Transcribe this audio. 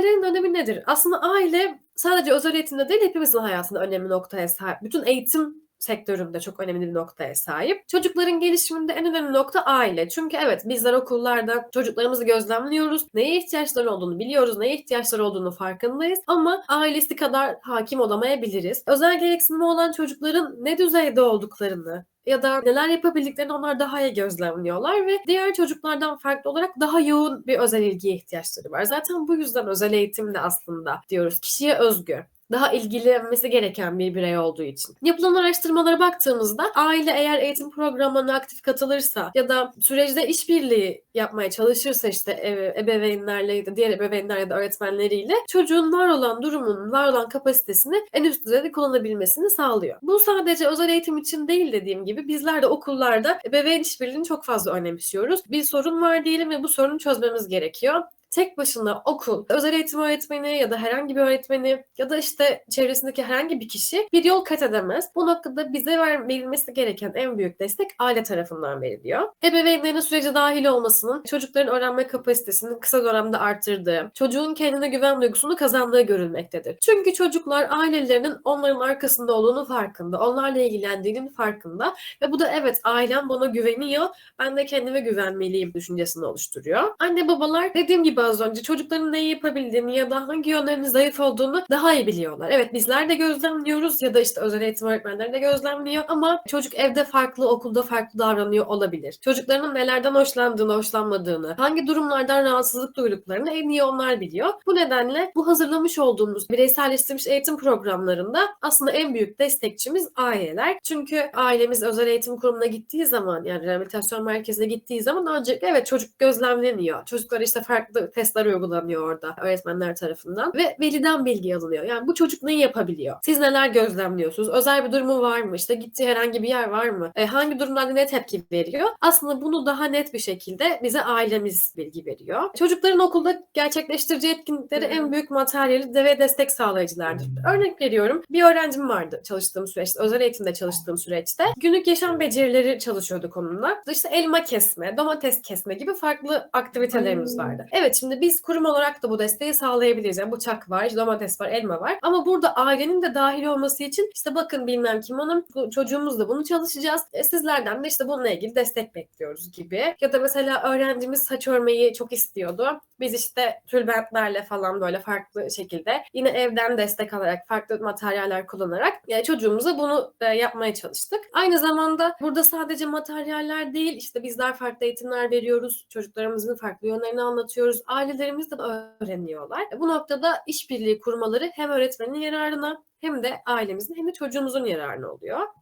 Ailelerin önemi nedir? Aslında aile sadece özel eğitimde değil, hepimizin hayatında önemli noktaya sahip. Bütün eğitim sektöründe çok önemli bir noktaya sahip. Çocukların gelişiminde en önemli nokta aile. Çünkü evet bizler okullarda çocuklarımızı gözlemliyoruz. Neye ihtiyaçları olduğunu biliyoruz. Neye ihtiyaçları olduğunu farkındayız. Ama ailesi kadar hakim olamayabiliriz. Özel gereksinimi olan çocukların ne düzeyde olduklarını, ya da neler yapabildiklerini onlar daha iyi gözlemliyorlar ve diğer çocuklardan farklı olarak daha yoğun bir özel ilgiye ihtiyaçları var. Zaten bu yüzden özel eğitim de aslında diyoruz kişiye özgü daha ilgilenmesi gereken bir birey olduğu için. Yapılan araştırmalara baktığımızda aile eğer eğitim programına aktif katılırsa ya da süreçte işbirliği yapmaya çalışırsa işte ebeveynlerle ya da diğer ebeveynler ya da öğretmenleriyle çocuğun var olan durumunun, var olan kapasitesini en üst düzeyde kullanabilmesini sağlıyor. Bu sadece özel eğitim için değil dediğim gibi bizler de okullarda ebeveyn işbirliğini çok fazla önemsiyoruz. Bir sorun var diyelim ve bu sorunu çözmemiz gerekiyor tek başına okul, özel eğitim öğretmeni ya da herhangi bir öğretmeni ya da işte çevresindeki herhangi bir kişi bir yol kat edemez. Bu noktada bize verilmesi gereken en büyük destek aile tarafından veriliyor. Ebeveynlerin sürece dahil olmasının çocukların öğrenme kapasitesini kısa dönemde arttırdığı, çocuğun kendine güven duygusunu kazandığı görülmektedir. Çünkü çocuklar ailelerinin onların arkasında olduğunu farkında, onlarla ilgilendiğinin farkında ve bu da evet ailem bana güveniyor, ben de kendime güvenmeliyim düşüncesini oluşturuyor. Anne babalar dediğim gibi az önce çocukların neyi yapabildiğini ya da hangi yönlerinin zayıf olduğunu daha iyi biliyorlar. Evet bizler de gözlemliyoruz ya da işte özel eğitim öğretmenleri de gözlemliyor ama çocuk evde farklı, okulda farklı davranıyor olabilir. Çocuklarının nelerden hoşlandığını, hoşlanmadığını, hangi durumlardan rahatsızlık duyduklarını en iyi onlar biliyor. Bu nedenle bu hazırlamış olduğumuz bireyselleştirilmiş eğitim programlarında aslında en büyük destekçimiz aileler. Çünkü ailemiz özel eğitim kurumuna gittiği zaman yani rehabilitasyon merkezine gittiği zaman öncelikle evet çocuk gözlemleniyor. Çocuklar işte farklı testler uygulanıyor orada öğretmenler tarafından ve veliden bilgi alınıyor. Yani bu çocuk ne yapabiliyor? Siz neler gözlemliyorsunuz? Özel bir durumu var mı? İşte gittiği herhangi bir yer var mı? E, hangi durumlarda ne tepki veriyor? Aslında bunu daha net bir şekilde bize ailemiz bilgi veriyor. Çocukların okulda gerçekleştireceği etkinlikleri en büyük materyali de ve destek sağlayıcılardır. Örnek veriyorum. Bir öğrencim vardı çalıştığım süreçte, özel eğitimde çalıştığım süreçte. Günlük yaşam becerileri çalışıyorduk onunla. İşte elma kesme, domates kesme gibi farklı aktivitelerimiz vardı. Evet şimdi biz kurum olarak da bu desteği sağlayabiliriz. Yani bıçak var, domates var, elma var. Ama burada ailenin de dahil olması için işte bakın bilmem kim onun çocuğumuzla bunu çalışacağız. E, sizlerden de işte bununla ilgili destek bekliyoruz gibi. Ya da mesela öğrencimiz saç örmeyi çok istiyordu. Biz işte tülbentlerle falan böyle farklı şekilde yine evden destek alarak farklı materyaller kullanarak yani çocuğumuza bunu e, yapmaya çalıştık. Aynı zamanda burada sadece materyaller değil işte bizler farklı eğitimler veriyoruz. Çocuklarımızın farklı yönlerini anlatıyoruz ailelerimiz de öğreniyorlar. Bu noktada işbirliği kurmaları hem öğretmenin yararına hem de ailemizin hem de çocuğumuzun yararına oluyor.